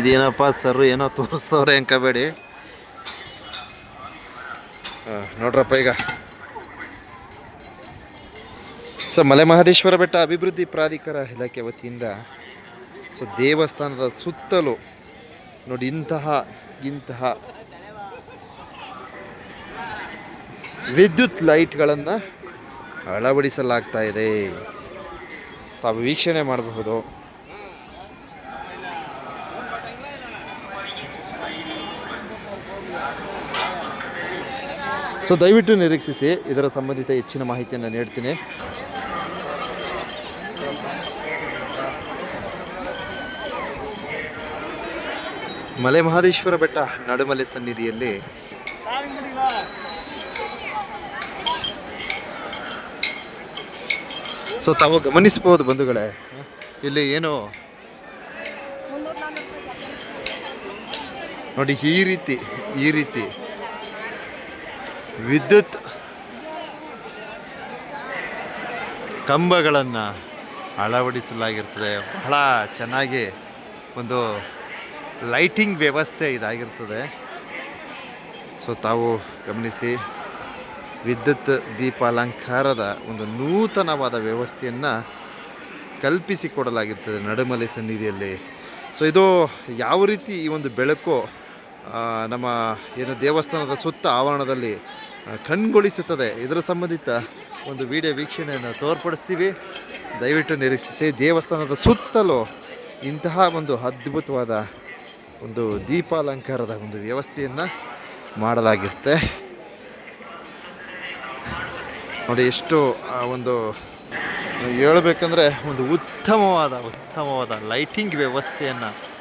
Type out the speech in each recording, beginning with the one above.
ಇದೇನಪ್ಪ ಸರ್ ಏನೋ ತೋರಿಸ್ತವ್ರೆ ಅನ್ಕೋಬೇಡಿ. ನೋಡ್ರಪ್ಪ ಈಗ. ಸೊ ಮಲೆ ಮಹದೇಶ್ವರ ಬೆಟ್ಟ ಅಭಿವೃದ್ಧಿ ಪ್ರಾಧಿಕಾರ ಇಲಾಖೆ ವತಿಯಿಂದ ಸೊ, ದೇವಸ್ಥಾನದ ಸುತ್ತಲೂ ನೋಡಿ ಇಂತಹ ಇಂತಹ ವಿದ್ಯುತ್ ಲೈಟ್ಗಳನ್ನು ಅಳವಡಿಸಲಾಗ್ತಾ ಇದೆ. ತಾವು ವೀಕ್ಷಣೆ ಮಾಡಬಹುದು. ಸೊ ದಯವಿಟ್ಟು ನಿರೀಕ್ಷಿಸಿ. ಇದರ ಸಂಬಂಧಿತ ಹೆಚ್ಚಿನ ಮಾಹಿತಿಯನ್ನು ನೀಡ್ತೀನಿ. ಮಲೆ ಮಹದೇಶ್ವರ ಬೆಟ್ಟ ನಡುಮಲೆ ಸನ್ನಿಧಿಯಲ್ಲಿ ಸೊ ತಾವು ಗಮನಿಸಬಹುದು ಬಂಧುಗಳೇ, ಇಲ್ಲಿ ಏನು ನೋಡಿ ಈ ರೀತಿ ಈ ರೀತಿ ವಿದ್ಯುತ್ ಕಂಬಗಳನ್ನು ಅಳವಡಿಸಲಾಗಿರ್ತದೆ. ಬಹಳ ಚೆನ್ನಾಗಿ ಒಂದು ಲೈಟಿಂಗ್ ವ್ಯವಸ್ಥೆ ಇದಾಗಿರ್ತದೆ. ಸೊ, ತಾವು ಗಮನಿಸಿ, ವಿದ್ಯುತ್ ದೀಪಾಲಂಕಾರದ ಒಂದು ನೂತನವಾದ ವ್ಯವಸ್ಥೆಯನ್ನು ಕಲ್ಪಿಸಿಕೊಡಲಾಗಿರ್ತದೆ ನಡುಮಲೆ ಸನ್ನಿಧಿಯಲ್ಲಿ. ಸೊ, ಇದು ಯಾವ ರೀತಿ ಈ ಒಂದು ಬೆಳಕು ನಮ್ಮ ಏನು ದೇವಸ್ಥಾನದ ಸುತ್ತ ಆವರಣದಲ್ಲಿ ಕಣ್ಗೊಳಿಸುತ್ತದೆ. ಇದರ ಸಂಬಂಧಿತ ಒಂದು ವಿಡಿಯೋ ವೀಕ್ಷಣೆಯನ್ನು ತೋರ್ಪಡಿಸ್ತೀವಿ. ದಯವಿಟ್ಟು ನಿರೀಕ್ಷಿಸಿ, ದೇವಸ್ಥಾನದ ಸುತ್ತಲೂ ಇಂತಹ ಒಂದು ಅದ್ಭುತವಾದ ಒಂದು ದೀಪಾಲಂಕಾರದ ಒಂದು ವ್ಯವಸ್ಥೆಯನ್ನು ಮಾಡಲಾಗಿರುತ್ತೆ. ನೋಡಿ, ಎಷ್ಟು, ಆ, ಒಂದು, ಹೇಳ್ಬೇಕಂದ್ರೆ ಒಂದು ಉತ್ತಮವಾದ ಉತ್ತಮವಾದ ಲೈಟಿಂಗ್ ವ್ಯವಸ್ಥೆಯನ್ನು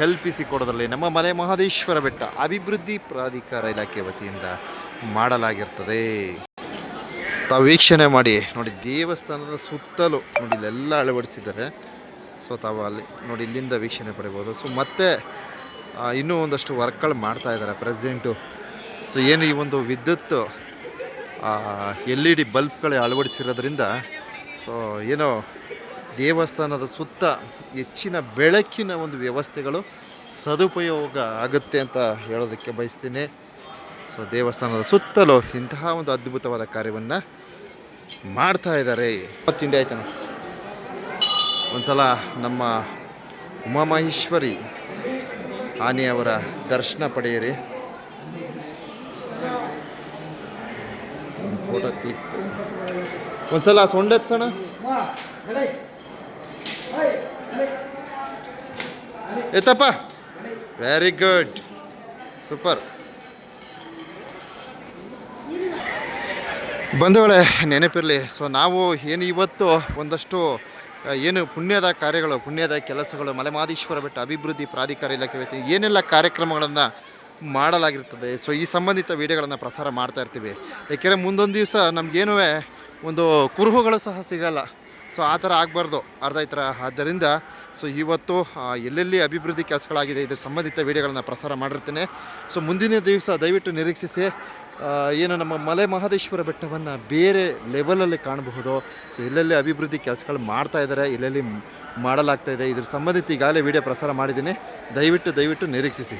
ಕಲ್ಪಿಸಿಕೊಡೋದ್ರಲ್ಲಿ ನಮ್ಮ ಮಲೆ ಮಹದೇಶ್ವರ ಬೆಟ್ಟ ಅಭಿವೃದ್ಧಿ ಪ್ರಾಧಿಕಾರ ಇಲಾಖೆ ವತಿಯಿಂದ ಮಾಡಲಾಗಿರ್ತದೆ. ತಾವು ವೀಕ್ಷಣೆ ಮಾಡಿ, ನೋಡಿ ದೇವಸ್ಥಾನದ ಸುತ್ತಲೂ ನೋಡಿ ಇಲ್ಲೆಲ್ಲ ಅಳವಡಿಸಿದ್ದಾರೆ. ಸೊ ತಾವು ಅಲ್ಲಿ ನೋಡಿ ಇಲ್ಲಿಂದ ವೀಕ್ಷಣೆ ಪಡಿಬೋದು ಸೊ ಮತ್ತೆ ಇನ್ನೂ ಒಂದಷ್ಟು ವರ್ಕ್ಗಳು ಮಾಡ್ತಾ ಇದ್ದಾರೆ ಪ್ರೆಸೆಂಟು ಸೊ ಏನು ಈ ಒಂದು ವಿದ್ಯುತ್ ಎಲ್ ಇ ಡಿ ಬಲ್ಬ್ಗಳೇ ಅಳವಡಿಸಿರೋದ್ರಿಂದ ಸೊ ಏನೋ ದೇವಸ್ಥಾನದ ಸುತ್ತ ಹೆಚ್ಚಿನ ಬೆಳಕಿನ ಒಂದು ವ್ಯವಸ್ಥೆಗಳು ಸದುಪಯೋಗ ಆಗುತ್ತೆ ಅಂತ ಹೇಳೋದಕ್ಕೆ ಬಯಸ್ತೀನಿ. ಸೊ ದೇವಸ್ಥಾನದ ಸುತ್ತಲೂ ಇಂತಹ ಒಂದು ಅದ್ಭುತವಾದ ಕಾರ್ಯವನ್ನು ಮಾಡ್ತಾ ಇದ್ದಾರೆ. ತಿಂಡಿ ಆಯ್ತಾನ ಒಂದ್ಸಲ ನಮ್ಮ ಉಮಾಮಹೇಶ್ವರಿ ಆನೆಯವರ ದರ್ಶನ ಪಡೆಯಿರಿ. Photo click. ಒಂದ್ಸಲ ಎತ್ಸೋಣ ಎತ್ತಪ್ಪ ವೆರಿ ಗುಡ್ ಸೂಪರ್ ಬಂಧುಗಳೇ, ನೆನಪಿರಲಿ. ಸೊ ನಾವು ಏನು ಇವತ್ತು ಒಂದಷ್ಟು ಏನು ಪುಣ್ಯದ ಕಾರ್ಯಗಳು, ಪುಣ್ಯದ ಕೆಲಸಗಳು, ಮಲೆಮಾದೇಶ್ವರ ಬೆಟ್ಟ ಅಭಿವೃದ್ಧಿ ಪ್ರಾಧಿಕಾರ ಇಲಾಖೆ ವ್ಯಕ್ತಿ ಏನೆಲ್ಲ ಕಾರ್ಯಕ್ರಮಗಳನ್ನು ಮಾಡಲಾಗಿರ್ತದೆ. ಸೊ ಈ ಸಂಬಂಧಿತ ವಿಡಿಯೋಗಳನ್ನು ಪ್ರಸಾರ ಮಾಡ್ತಾ ಇರ್ತೀವಿ. ಏಕೆಂದರೆ ಮುಂದೊಂದು ದಿವಸ ನಮಗೇನೂ ಒಂದು ಕುರುಹುಗಳು ಸಹ ಸಿಗಲ್ಲ. ಸೊ ಆ ಥರ ಆಗಬಾರ್ದು. ಅರ್ಧ ಈ ಥರ. ಆದ್ದರಿಂದ, ಸೊ ಇವತ್ತು ಎಲ್ಲೆಲ್ಲಿ ಅಭಿವೃದ್ಧಿ ಕೆಲಸಗಳಾಗಿದೆ, ಇದರ ಸಂಬಂಧಿತ ವಿಡಿಯೋಗಳನ್ನು ಪ್ರಸಾರ ಮಾಡಿರ್ತೇನೆ. ಸೊ ಮುಂದಿನ ದಿವಸ ದಯವಿಟ್ಟು ನಿರೀಕ್ಷಿಸಿ ಏನು ನಮ್ಮ ಮಲೆ ಮಹದೇಶ್ವರ ಬೆಟ್ಟವನ್ನು ಬೇರೆ ಲೆವೆಲಲ್ಲಿ ಕಾಣಬಹುದು. ಸೊ ಎಲ್ಲೆಲ್ಲಿ ಅಭಿವೃದ್ಧಿ ಕೆಲಸಗಳು ಮಾಡ್ತಾ ಇದ್ದಾರೆ ಎಲ್ಲೆಲ್ಲಿ ಮಾಡಲಾಗ್ತಾ ಇದೆ, ಇದ್ರ ಸಂಬಂಧಿತ ಈಗಾಗಲೇ ವಿಡಿಯೋ ಪ್ರಸಾರ ಮಾಡಿದ್ದೀನಿ. ದಯವಿಟ್ಟು ದಯವಿಟ್ಟು ನಿರೀಕ್ಷಿಸಿ.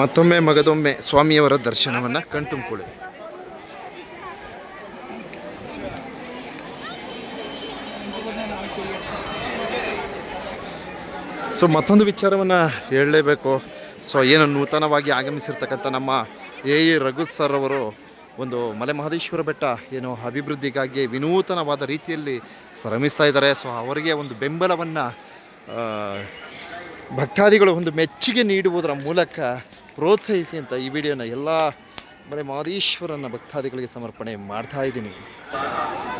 ಮತ್ತೊಮ್ಮೆ ಮಗದೊಮ್ಮೆ ಸ್ವಾಮಿಯವರ ದರ್ಶನವನ್ನು ಕಣ್ತುಂಬಿಕೊಳ್ಳಿ. ಸೊ ಮತ್ತೊಂದು ವಿಚಾರವನ್ನು ಹೇಳಲೇಬೇಕು. ಸೊ ಏನು ನೂತನವಾಗಿ ಆಗಮಿಸಿರ್ತಕ್ಕಂಥ ನಮ್ಮ ಎ ಎ ರಘು ಸರ್ ಅವರು ಒಂದು ಮಲೆ ಮಹದೇಶ್ವರ ಬೆಟ್ಟ ಏನು ಅಭಿವೃದ್ಧಿಗಾಗಿ ವಿನೂತನವಾದ ರೀತಿಯಲ್ಲಿ ಶ್ರಮಿಸ್ತಾ ಇದ್ದಾರೆ. ಸೊ ಅವರಿಗೆ ಒಂದು ಬೆಂಬಲವನ್ನು ಭಕ್ತಾದಿಗಳು ಒಂದು ಮೆಚ್ಚುಗೆ ನೀಡುವುದರ ಮೂಲಕ ಪ್ರೋತ್ಸಾಹಿಸಿ ಅಂತ ಈ ವಿಡಿಯೋನ ಎಲ್ಲ ಮಲೆ ಮಹದೇಶ್ವರನ ಭಕ್ತಾದಿಗಳಿಗೆ ಸಮರ್ಪಣೆ ಮಾಡ್ತಾ ಇದ್ದೀನಿ.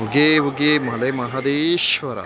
ಉಗೇ ಉಗೇ ಮಲೆ ಮಹದೇಶ್ವರ.